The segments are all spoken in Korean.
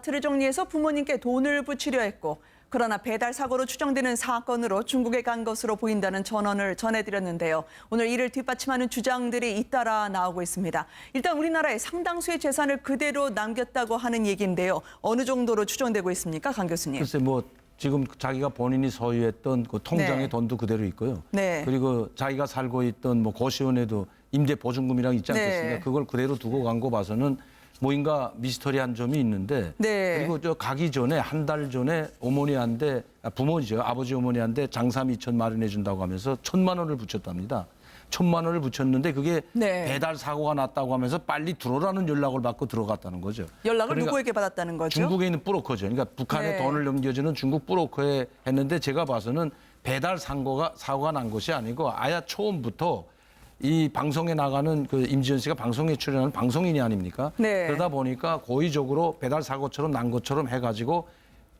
틀을 정리해서 부모님께 돈을 붙이려 했고 그러나 배달 사고로 추정되는 사건으로 중국에 간 것으로 보인다는 전언을 전해드렸는데요. 오늘 이를 뒷받침하는 주장들이 잇따라 나오고 있습니다. 일단 우리나라에 상당수의 재산을 그대로 남겼다고 하는 얘기인데요. 어느 정도로 추정되고 있습니까, 강 교수님? 글쎄 뭐 지금 자기가 본인이 소유했던 그 통장에 네. 돈도 그대로 있고요. 네. 그리고 자기가 살고 있던 뭐 고시원에도 임대 보증금이랑 있지 않겠습니까? 네. 그걸 그대로 두고 간 거 봐서는 뭐인가 미스터리한 점이 있는데 네. 그리고 저 가기 전에 한 달 전에 어머니한테 아, 부모죠 아버지 어머니한테 장삼 이천 마련해 준다고 하면서 천만 원을 붙였답니다. 천만 원을 붙였는데 그게 네. 배달 사고가 났다고 하면서 빨리 들어오라는 연락을 받고 들어갔다는 거죠. 연락을 그러니까 누구에게 받았다는 거죠? 중국에 있는 브로커죠. 그러니까 북한에 네. 돈을 넘겨주는 중국 브로커에 했는데 제가 봐서는 배달 사고가 사고가 난 것이 아니고 아야 처음부터 이 방송에 나가는 그 임지연 씨가 방송에 출연하는 방송인이 아닙니까? 네. 그러다 보니까 고의적으로 배달 사고처럼 난 것처럼 해가지고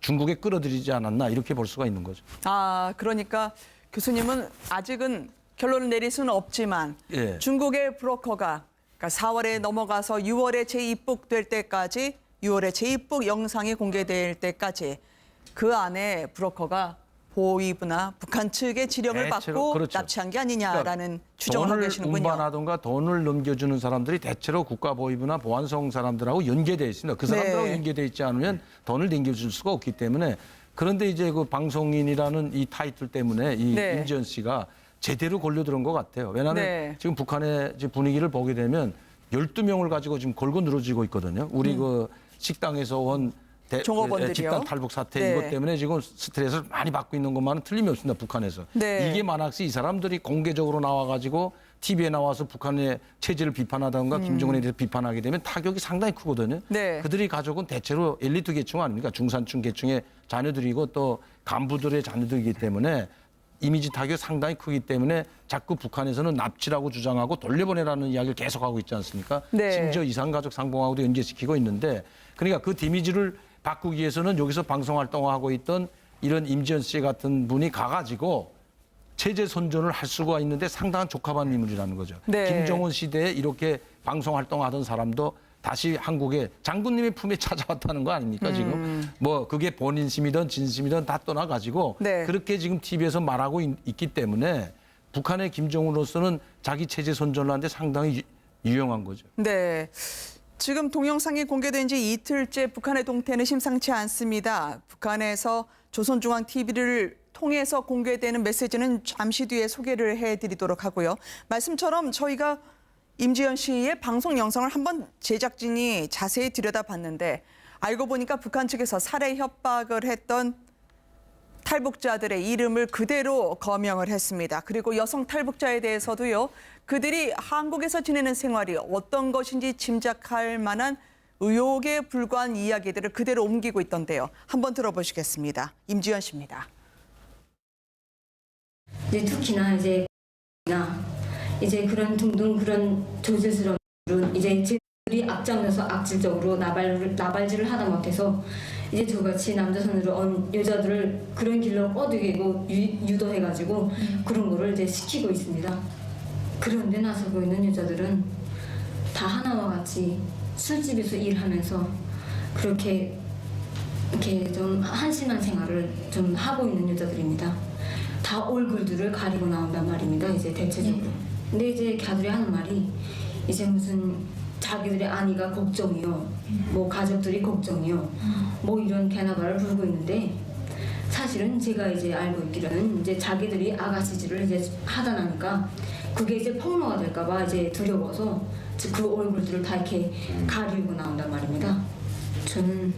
중국에 끌어들이지 않았나 이렇게 볼 수가 있는 거죠. 아, 그러니까 교수님은 아직은 결론을 내릴 수는 없지만 예. 중국의 브로커가 그러니까 4월에 넘어가서 6월에 재입국될 때까지 6월에 재입국 영상이 공개될 때까지 그 안에 브로커가 보위부나 북한 측의 지령을 대체로 받고 그렇죠. 납치한 게 아니냐라는 추정을 하고 돈을 계시는군요. 운반하던가 돈을 넘겨주는 사람들이 대체로 국가보위부나 보안성 사람들하고 연계돼 있습니다. 그 사람들하고 네. 연계돼 있지 않으면 돈을 넘겨줄 수가 없기 때문에 그런데 이제 그 방송인이라는 이 타이틀 때문에 이 네. 임지연 씨가 제대로 걸려 들은 것 같아요. 왜냐하면 네. 지금 북한의 분위기를 보게 되면 12명을 가지고 지금 걸고 늘어지고 있거든요. 우리 그 식당에서 온 대- 음. 종업원들이요? 집단 탈북 사태 네. 이것 때문에 지금 스트레스를 많이 받고 있는 것만은 틀림이 없습니다. 북한에서. 네. 이게 만학시 이 사람들이 공개적으로 나와가지고 TV에 나와서 북한의 체제를 비판하던가 김정은에 대해서 비판하게 되면 타격이 상당히 크거든요. 음. 네. 그들이 가족은 대체로 엘리트 계층 아닙니까? 중산층 계층의 자녀들이고 또 간부들의 자녀들이기 때문에 이미지 타격이 상당히 크기 때문에 자꾸 북한에서는 납치라고 주장하고 돌려보내라는 이야기를 계속하고 있지 않습니까? 네. 심지어 이산가족 상봉하고도 연계시키고 있는데 그러니까 그 이미지를 바꾸기 위해서는 여기서 방송 활동을 하고 있던 이런 임지연 씨 같은 분이 가가지고 체제 선전을 할 수가 있는데 상당한 적합한 인물이라는 거죠. 네. 김정은 시대에 이렇게 방송 활동하던 사람도 다시 한국에 장군님의 품에 찾아왔다는 거 아닙니까 음. 지금 뭐 그게 본인심이든 진심이든 다 떠나가지고 네. 그렇게 지금 TV에서 말하고 있, 기 때문에 북한의 김정은으로서는 자기 체제 선전을 하는데 상당히 유- 유용한 거죠. 네. 지금 동영상이 공개된 지 이틀째 북한의 동태는 심상치 않습니다. 북한에서 조선중앙TV를 통해서 공개되는 메시지는 잠시 뒤에 소개를 해드리도록 하고요. 말씀처럼 저희가 임지연 씨의 방송 영상을 한번 제작진이 자세히 들여다봤는데 알고 보니까 북한 측에서 살해 협박을 했던 탈북자들의 이름을 그대로 거명을 했습니다. 그리고 여성 탈북자에 대해서도요. 그들이 한국에서 지내는 생활이 어떤 것인지 짐작할 만한 의혹에 불과한 이야기들을 그대로 옮기고 있던데요. 한번 들어보시겠습니다. 임지연 씨입니다. 이제 특히나 이제 나 이제 그런 등등 그런 조질스러운 일은 이제 제들이 앞장서서 악질적으로 나발 나발질을 하다 못해서 이제 저같이 남자선으로 온 여자들을 그런 길로 꺼들이고 유- 유도해가지고 그런 거를 이제 시키고 있습니다. 그런데 나서고 있는 여자들은 다 하나와 같이 술집에서 일하면서 그렇게 이렇게 좀 한심한 생활을 좀 하고 있는 여자들입니다. 다 얼굴들을 가리고 나온단 말입니다. 이제 대체적으로. 근데 이제 걔들이 하는 말이 이제 무슨 자기들의 아니가 걱정이요, 뭐 가족들이 걱정이요, 뭐 이런 개나발을 부르고 있는데 사실은 제가 이제 알고 있기로는 이제 자기들이 아가씨질을 이제 하다 나니까 그게 이제 폭로가 될까봐 이제 두려워서 그 얼굴들을 다 이렇게 가리고 나온단 말입니다. 저는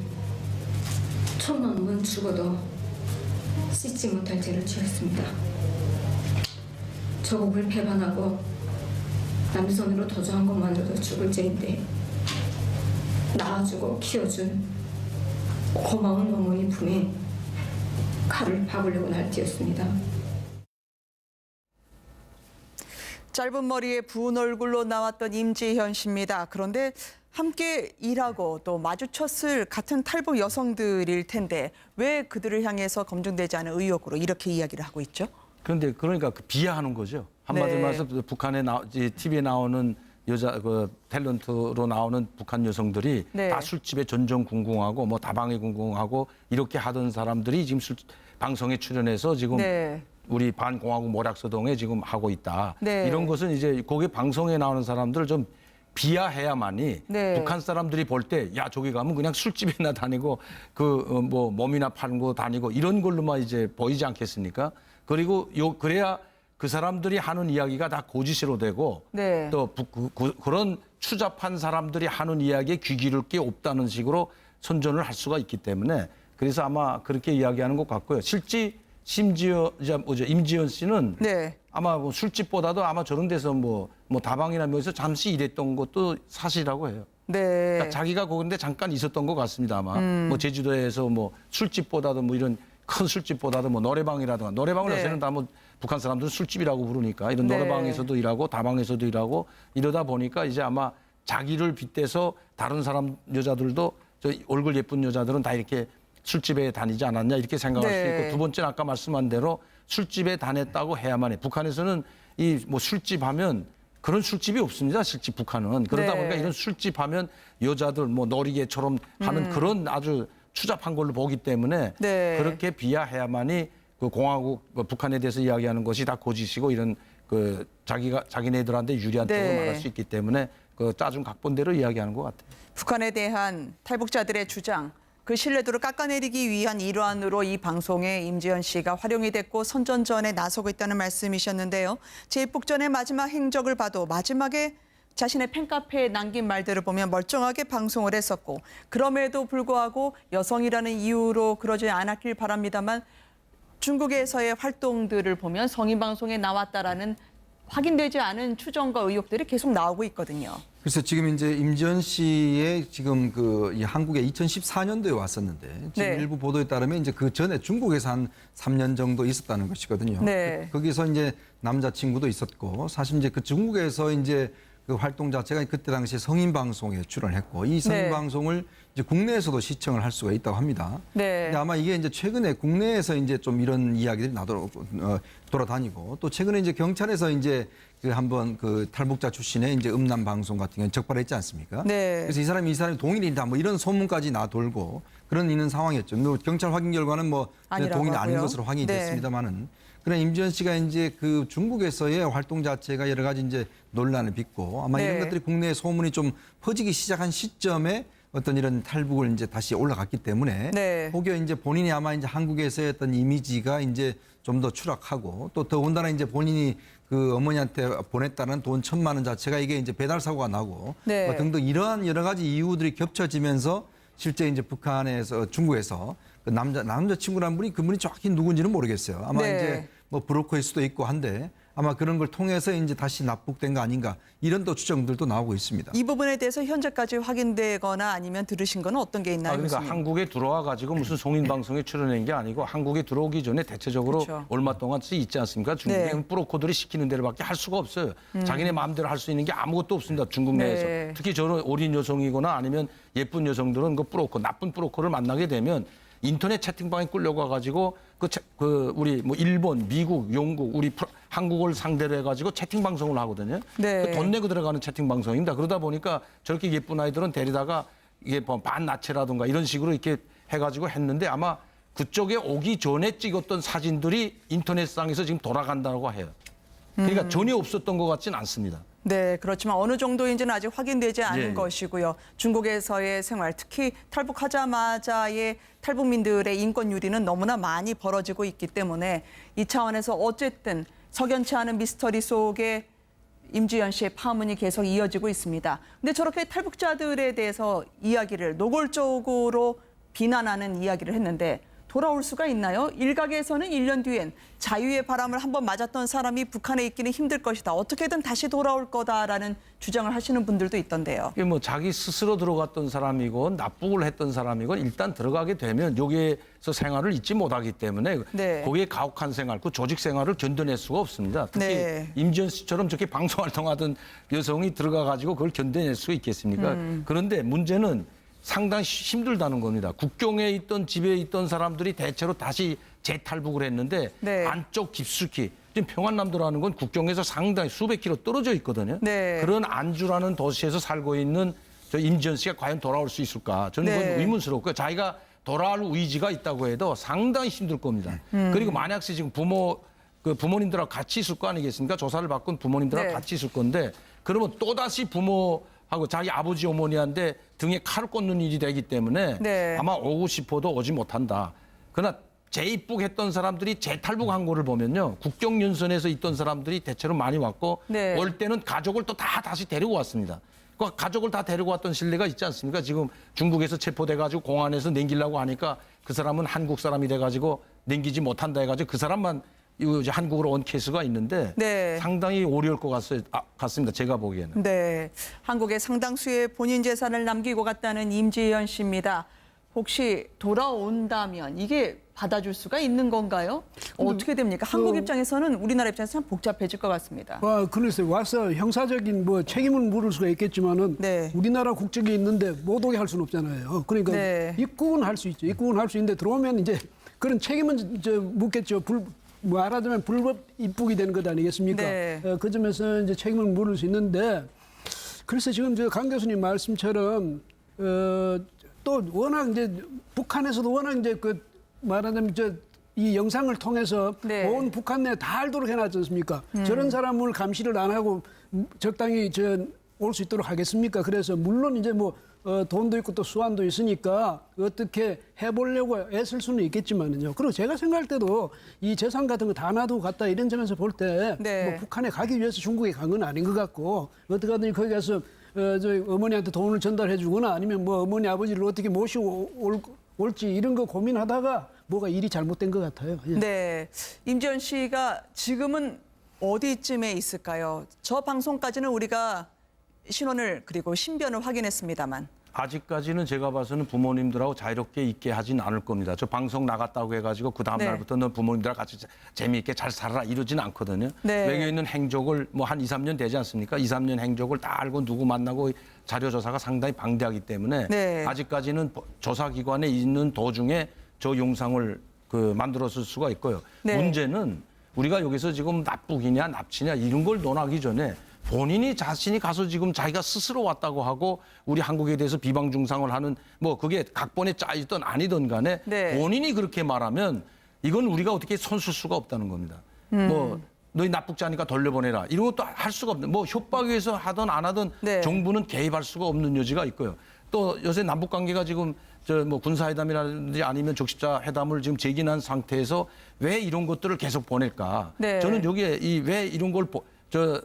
천만 원은 죽어도 씻지 못할 죄를 지었습니다. 조국을 배반하고 남선으로 도주한 것만으로도 죽을 죄인데 낳아주고 키워준 고마운 어머니 품에 칼을 박으려고 날뛰었습니다. 짧은 머리에 부은 얼굴로 나왔던 임지현 씨입니다. 그런데 함께 일하고 또 마주쳤을 같은 탈북 여성들일 텐데 왜 그들을 향해서 검증되지 않은 의혹으로 이렇게 이야기를 하고 있죠? 그런데 그러니까 그 비하하는 거죠. 한마디로 네. 말해서 북한에 나, TV에 나오는 여자 그 탤런트로 나오는 북한 여성들이 네. 다 술집에 전전 궁궁하고 뭐 다방에 궁궁하고 이렇게 하던 사람들이 지금 술, 방송에 출연해서 지금 네. 우리 반공화국 모락서동에 지금 하고 있다. 네. 이런 것은 이제 거기 방송에 나오는 사람들을 좀 비하해야만이 네. 북한 사람들이 볼 때 야 저기 가면 그냥 술집이나 다니고 그 뭐 몸이나 파는 거 다니고 이런 걸로만 이제 보이지 않겠습니까? 그리고 요 그래야 그 사람들이 하는 이야기가 다 고지시로 되고 네. 또 부- 그, 그, 그런 추잡한 사람들이 하는 이야기에 귀 기를 게 없다는 식으로 선전을 할 수가 있기 때문에 그래서 아마 그렇게 이야기하는 것 같고요. 실제 심지어 이제 뭐죠 임지연 씨는 네. 아마 뭐 술집보다도 아마 저런 데서 뭐, 뭐 다방이나 뭐에서 잠시 일했던 것도 사실이라고 해요. 네. 그러니까 자기가 거기데 잠깐 있었던 것 같습니다 아마. 음. 뭐 제주도에서 뭐 술집보다도 뭐 이런 큰 술집보다도 뭐 노래방이라든가 노래방을 네. 요새는 다 뭐 북한 사람들은 술집이라고 부르니까 이런 네. 노래방에서도 일하고 다방에서도 일하고 이러다 보니까 이제 아마 자기를 빗대서 다른 사람 여자들도 저 얼굴 예쁜 여자들은 다 이렇게 술집에 다니지 않았냐 이렇게 생각할 네. 수 있고 두 번째는 아까 말씀한 대로 술집에 다녔다고 해야만 해. 북한에서는 이 뭐 술집 하면 그런 술집이 없습니다. 실제 북한은 그러다 네. 보니까 이런 술집 하면 여자들 뭐 놀이개처럼 하는 그런 아주 추잡한 걸로 보기 때문에 음. 네. 그렇게 비하해야만이 그 공화국 뭐 북한에 대해서 이야기하는 것이 다 고지시고 이런 그 자기가 자기네들한테 유리한 네. 쪽으로 말할 수 있기 때문에 그 짜준 각본대로 이야기하는 것 같아요. 북한에 대한 탈북자들의 주장, 그 신뢰도를 깎아내리기 위한 일환으로 이 방송에 임지연 씨가 활용이 됐고 선전전에 나서고 있다는 말씀이셨는데요. 제입국전의 마지막 행적을 봐도 마지막에 자신의 팬카페에 남긴 말들을 보면 멀쩡하게 방송을 했었고 그럼에도 불구하고 여성이라는 이유로 그러지 않았길 바랍니다만 중국에서의 활동들을 보면 성인 방송에 나왔다라는 확인되지 않은 추정과 의혹들이 계속 나오고 있거든요. 그래서 지금 이제 임지연 씨의 지금 그 이 한국에 2014년도에 왔었는데 지금 네. 일부 보도에 따르면 이제 그 전에 중국에서 한 3년 정도 있었다는 것이거든요. 네. 그- 거기서 이제 남자친구도 있었고 사실 이제 그 중국에서 이제 그 활동 자체가 그때 당시에 성인 방송에 출연했고 이 성인 네. 방송을 이제 국내에서도 시청을 할 수가 있다고 합니다. 네. 근데 아마 이게 이제 최근에 국내에서 이제 좀 이런 이야기들이 나도록 어, 돌아다니고 또 최근에 이제 경찰에서 이제 그 한번 그 탈북자 출신의 이제 음란 방송 같은 경우 적발했지 않습니까? 네. 그래서 이 사람이 이 사람이 동일이다 뭐 이런 소문까지 나 돌고 그런 있는 상황이었죠. 뭐 경찰 확인 결과는 뭐 동일이 아닌. 것으로 확인이 네. 됐습니다만은 그런 임지연 씨가 이제 그 중국에서의 활동 자체가 여러 가지 이제 논란을 빚고 아마 네. 이런 것들이 국내에 소문이 좀 퍼지기 시작한 시점에 어떤 이런 탈북을 이제 다시 올라갔기 때문에 네. 혹여 이제 본인이 아마 이제 한국에서의 어떤 이미지가 이제 좀 더 추락하고 또 더군다나 이제 본인이 그 어머니한테 보냈다는 돈 천만 원 자체가 이게 이제 배달 사고가 나고 네. 뭐 등등 이러한 여러 가지 이유들이 겹쳐지면서 실제 이제 북한에서 중국에서 그 남자 남자 친구라는 분이 그분이 정확히 누군지는 모르겠어요. 아마 네. 이제 뭐 브로커일 수도 있고 한데 아마 그런 걸 통해서 이제 다시 납북된 거 아닌가 이런 또 추정들도 나오고 있습니다. 이 부분에 대해서 현재까지 확인되거나 아니면 들으신 거는 어떤 게 있나요? 아, 그러니까 교수님? 한국에 들어와 가지고 무슨 송인 방송에 출연한 게 아니고 한국에 들어오기 전에 대체적으로 그렇죠. 얼마 동안 쓰 있지 않습니까? 중국의 네. 프로코들이 시키는 대로밖에 할 수가 없어요. 자기네 마음대로 할 수 있는 게 아무것도 없습니다. 중국 내에서. 네. 특히 저런 어린 여성이거나 아니면 예쁜 여성들은 그 프로코 나쁜 프로코를 만나게 되면 인터넷 채팅방에 끌려가 가지고 그, 채- 그 우리 뭐 일본, 미국, 영국, 우리 프로- 한국을 상대로 해가지고 채팅 방송을 하거든요. 네. 그 돈 내고 들어가는 채팅 방송입니다. 그러다 보니까 저렇게 예쁜 아이들은 데리다가 이게 뭐 반나체라든가 이런 식으로 이렇게 해가지고 했는데 아마 그쪽에 오기 전에 찍었던 사진들이 인터넷상에서 지금 돌아간다고 해요. 음. 그러니까 전혀 없었던 것 같지는 않습니다. 네, 그렇지만 어느 정도인지는 아직 확인되지 않은 예, 예. 것이고요. 중국에서의 생활, 특히 탈북하자마자의 탈북민들의 인권 유리는 너무나 많이 벌어지고 있기 때문에 이 차원에서 어쨌든 석연치 않은 미스터리 속에 임지연 씨의 파문이 계속 이어지고 있습니다. 근데 저렇게 탈북자들에 대해서 이야기를 노골적으로 비난하는 이야기를 했는데 돌아올 수가 있나요? 일각에서는 1년 뒤엔 자유의 바람을 한번 맞았던 사람이 북한에 있기는 힘들 것이다. 어떻게든 다시 돌아올 거다라는 주장을 하시는 분들도 있던데요. 이게 뭐 자기 스스로 들어갔던 사람이고 납북을 했던 사람이고 일단 들어가게 되면 여기에서 생활을 잊지 못하기 때문에 네. 거기에 가혹한 생활, 그 조직 생활을 견뎌낼 수가 없습니다. 특히 네. 임지연 씨처럼 저렇게 방송 활동하던 여성이 들어가 가지고 그걸 견뎌낼 수 있겠습니까? 음. 그런데 문제는 상당히 힘들다는 겁니다. 국경에 있던 집에 있던 사람들이 대체로 다시 재탈북을 했는데 네. 안쪽 깊숙이 지금 평안남도라는 건 국경에서 상당히 수백 킬로 떨어져 있거든요. 네. 그런 안주라는 도시에서 살고 있는 저 임지연 씨가 과연 돌아올 수 있을까? 저는 그건 네. 의문스럽고요. 자기가 돌아올 의지가 있다고 해도 상당히 힘들 겁니다. 음. 그리고 만약에 지금 부모 그 부모님들하고 같이 있을 거 아니겠습니까? 조사를 받고 부모님들하고 네. 같이 있을 건데 그러면 또 다시 부모 하고 자기 아버지 어머니한테 등에 칼을 꽂는 일이 되기 때문에 네. 아마 오고 싶어도 오지 못한다. 그러나 재입국했던 사람들이 재탈북한 거를 보면요. 국경연선에서 있던 사람들이 대체로 많이 왔고 네. 올 때는 가족을 또 다 다시 데리고 왔습니다. 그 가족을 다 데리고 왔던 신뢰가 있지 않습니까? 지금 중국에서 체포돼가지고 공안에서 냉기려고 하니까 그 사람은 한국 사람이 돼가지고 냉기지 못한다 해가지고 그 사람만 이제 한국으로 온 케이스가 있는데 네. 상당히 어려울 것 같, 아, 같습니다. 제가 보기에는. 네, 한국에 상당수의 본인 재산을 남기고 갔다는 임지연 씨입니다. 혹시 돌아온다면 이게 받아줄 수가 있는 건가요? 어떻게 됩니까? 한국 입장에서는 우리나라 입장에서 참 복잡해질 것 같습니다. 와, 그래서 와서 형사적인 뭐 책임을 물을 수가 있겠지만은 네. 우리나라 국적이 있는데 못 오게 할 수는 없잖아요. 그러니까 네. 입국은 할 수 있죠. 입국은 할 수 있는데 들어오면 이제 그런 책임은 저 묻겠죠. 불 말하자면 불법 입국이 되는 것 아니겠습니까? 네. 어, 그 점에서 이제 책임을 물을 수 있는데 그래서 지금 저강 교수님 말씀처럼 어, 또 워낙 이제 북한에서도 워낙 이제 그 말하자면 저 이 영상을 통해서 네. 온 북한 내 다 알도록 해놨지 않습니까? 저런 사람을 감시를 안 하고 적당히 저 올 수 있도록 하겠습니까? 그래서 물론 이제 뭐 어, 돈도 있고 또 수완도 있으니까 어떻게 해보려고 애쓸 수는 있겠지만은요. 그리고 제가 생각할 때도 이 재산 같은 거 다 놔두고 갔다 이런 점에서 볼때 네. 뭐 북한에 가기 위해서 중국에 간 건 아닌 것 같고 어떻게 하든지 거기 가서 어, 저 어머니한테 돈을 전달해 주거나 아니면 뭐 어머니 아버지를 어떻게 모시고 올, 올지 이런 거 고민하다가 뭐가 일이 잘못된 것 같아요. 예. 네, 임지연 씨가 지금은 어디쯤에 있을까요? 저 방송까지는 우리가 신원을 그리고 신변을 확인했습니다만. 아직까지는 제가 봐서는 부모님들하고 자유롭게 있게 하진 않을 겁니다. 저 방송 나갔다고 해가지고 그 다음 네. 날부터는 부모님들하고 같이 자- 재미있게 잘 살아라 이러진 않거든요. 네. 외교에 있는 행적을 뭐 한 2, 3년 되지 않습니까? 2, 3년 행적을 다 알고 누구 만나고 자료 조사가 상당히 방대하기 때문에 네. 아직까지는 조사기관에 있는 도중에 저 영상을 그 만들었을 수가 있고요. 네. 문제는 우리가 여기서 지금 납북이냐 납치냐 이런 걸 논하기 전에 본인이 자신이 가서 지금 자기가 스스로 왔다고 하고 우리 한국에 대해서 비방 중상을 하는 뭐 그게 각본에 짜있던 아니든 간에 네. 본인이 그렇게 말하면 이건 우리가 어떻게 손쓸 수가 없다는 겁니다. 음. 뭐 너희 납북자니까 돌려보내라 이런 것도 할 수가 없는 뭐 협박위에서 하든 안 하든 네. 정부는 개입할 수가 없는 여지가 있고요. 또 요새 남북 관계가 지금 저 뭐 군사회담이라든지 아니면 적십자 회담을 지금 제기한 상태에서 왜 이런 것들을 계속 보낼까? 네. 저는 여기에 이 왜 이런 걸저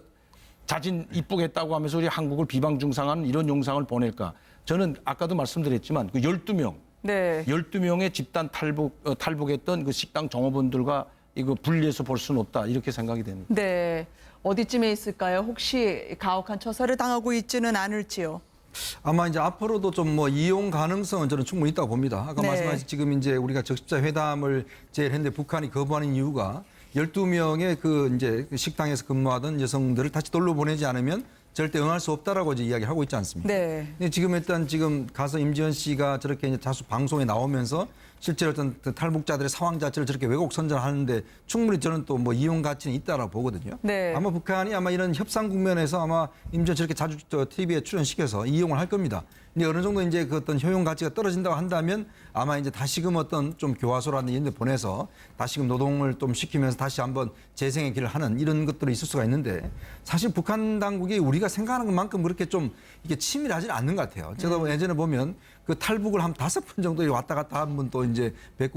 자진 입국했다고 하면서 우리 한국을 비방 중상하는 이런 영상을 보낼까? 저는 아까도 말씀드렸지만 그 12명 네. 12명의 집단 탈북 어, 탈북했던 그 식당 종업원들과 이거 분리해서 볼 수는 없다. 이렇게 생각이 됩니다. 네. 어디쯤에 있을까요? 혹시 가혹한 처사를 당하고 있지는 않을지요? 아마 이제 앞으로도 좀 뭐 이용 가능성은 저는 충분히 있다고 봅니다. 아까 네. 말씀하신 지금 이제 우리가 적십자 회담을 제일 했는데 북한이 거부하는 이유가 12명의 그 이제 그 식당에서 근무하던 여성들을 다시 돌려보내지 않으면 절대 응할 수 없다라고 이제 이야기를 하고 있지 않습니까? 네. 근데 지금 일단 지금 가서 임지연 씨가 저렇게 이제 다수 방송에 나오면서 실제로 어떤 그 탈북자들의 상황 자체를 저렇게 왜곡 선전하는데 충분히 저는 또 뭐 이용 가치는 있다라고 보거든요. 네. 아마 북한이 아마 이런 협상 국면에서 아마 임지연 저렇게 자주 저 TV에 출연시켜서 이용을 할 겁니다. 근데 어느 정도 이제 그 어떤 효용 가치가 떨어진다고 한다면 아마 이제 다시금 어떤 좀 교화소라는 이런 데 보내서 다시금 노동을 좀 시키면서 다시 한번 재생의 길을 하는 이런 것들이 있을 수가 있는데 사실 북한 당국이 우리가 생각하는 것만큼 그렇게 좀 이게 치밀하지는 않는 것 같아요. 제가 예전에 보면 그 탈북을 한 다섯 번 정도 왔다 갔다 한 분 또 이제 뵙고